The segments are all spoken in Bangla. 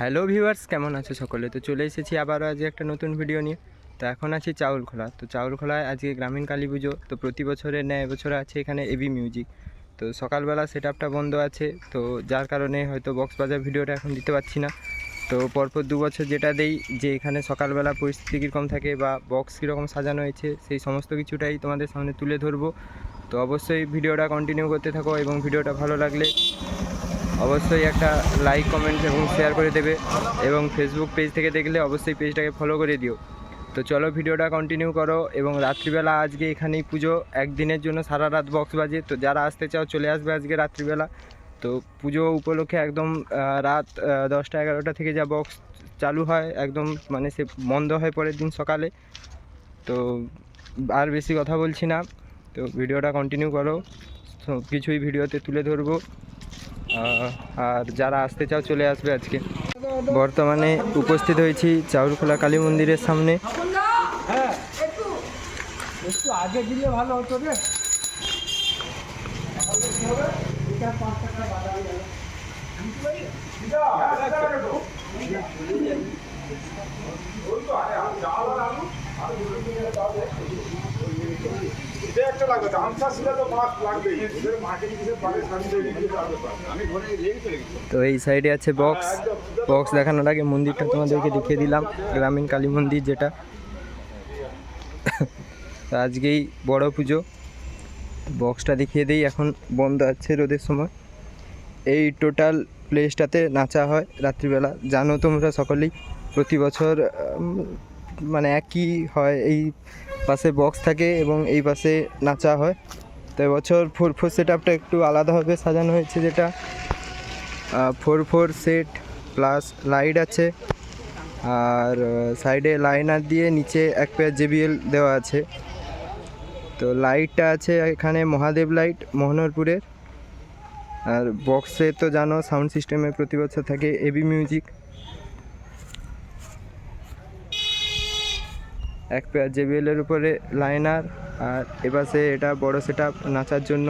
হ্যালো ভিউয়ার্স কেমন আছো সকলে? তো চলে এসেছি আবারও আজকে একটা নতুন ভিডিও নিয়ে। তো এখন আছি চাউলখোলা। তো চাউলখোলায় আজকে গ্রামীণ কালী পুজো। তো প্রতি বছরের ন্যায় এবছরে আছে এখানে এবি মিউজিক তো সকালবেলা সেট আপটা বন্ধ আছে। তো যার কারণে হয়তো বক্স বাজার ভিডিওটা এখন দিতে পারছি না। তো পরপর দু বছর যেটা দেই, যে এখানে সকালবেলা পরিস্থিতি কীরকম থাকে বা বক্স কীরকম সাজানো হয়েছে, সেই সমস্ত কিছুটাই তোমাদের সামনে তুলে ধরবো। তো অবশ্যই ভিডিওটা কন্টিনিউ করতে থাকো এবং ভিডিওটা ভালো লাগলে অবশ্যই একটা লাইক কমেন্ট এবং শেয়ার করে দেবে এবং ফেসবুক পেজ থেকে দেখলে অবশ্যই পেজটাকে ফলো করে দিও। তো চলো ভিডিওটা কন্টিনিউ করো এবং রাত্রিবেলা আজকে এখানেই পুজো। একদিনের জন্য সারা রাত বক্স বাজে। তো যারা আসতে চাও চলে আসবে আজকে রাত্রিবেলা। তো পুজো উপলক্ষে একদম রাত দশটা এগারোটা থেকে যা বক্স চালু হয়, একদম মানে সে বন্ধ হয় পরের দিন সকালে। তো আর বেশি কথা বলছি না। তো ভিডিওটা কন্টিনিউ করো। কিছুই ভিডিওতে তুলে ধরবো। আর যারা আসতে চাও চলে আসবে আজকে। বর্তমানে উপস্থিত হয়েছি চাউরখোলা কালী মন্দিরের সামনে। ছিল তো পারে তো এই সাইডে আছে বক্স। বক্স দেখানোর আগে মন্দিরটা তোমাদেরকে দেখিয়ে দিলাম গ্রামীণ কালী মন্দির যেটা। আজকেই বড় পুজো। বক্সটা দেখিয়ে দিই এখন বন্ধ আছে রোদের সময়। এই টোটাল প্লেসটাতে নাচা হয় রাত্রিবেলা। জানো তোমরা সকলেই প্রতি বছর মানে একই হয় এই পাশে বক্স থাকে এবং এই পাশে নাচা হয়। তো এবছর ফোর ফোর সেট আপটা একটু আলাদাভাবে সাজানো হয়েছে যেটা। Four four set plus light আছে। আর সাইডে লাইনার দিয়ে নিচে এক পেয়ার জেবিএল দেওয়া আছে। তো লাইটটা আছে এখানে মহাদেব লাইট মোহনরপুরের। আর বক্সে তো জানো সাউন্ড সিস্টেমে প্রতি বছর থাকে এবি মিউজিক এক পেয়ার জেবিএলের উপরে লাইনার আর এপাশে এটা বড় সেট নাচার জন্য।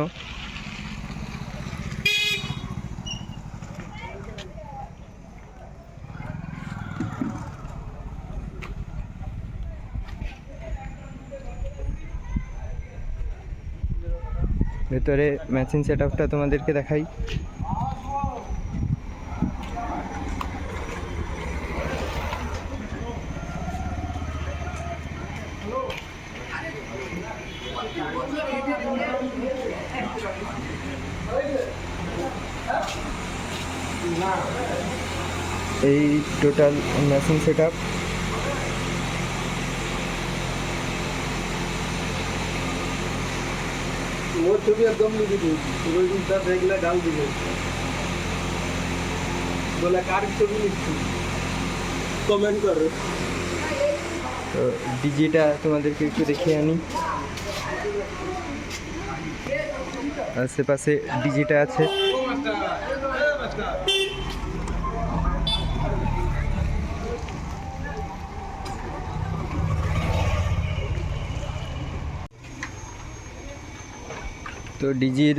ভেতরে ম্যাচিং সেট তোমাদেরকে দেখাই। এই টোটাল ম্যাচিং সেট আপ মোর ছবি একদম লিখে দিয়েছি। ওই দিন তার দেখলে ডাল দিবে বলে কার ছবি লিখছি কমেন্ট করো। তো ডিজিটা তোমাদেরকে একটু দেখিয়ে আনি। আশেপাশে ডিজিটা আছে। তো ডিজির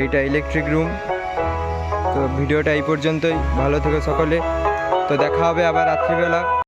এইটা ইলেকট্রিক রুম তো ভিডিওটা এই পর্যন্তই। ভালো থেকো সকলে। তো দেখা হবে আবার রাত্রিবেলা।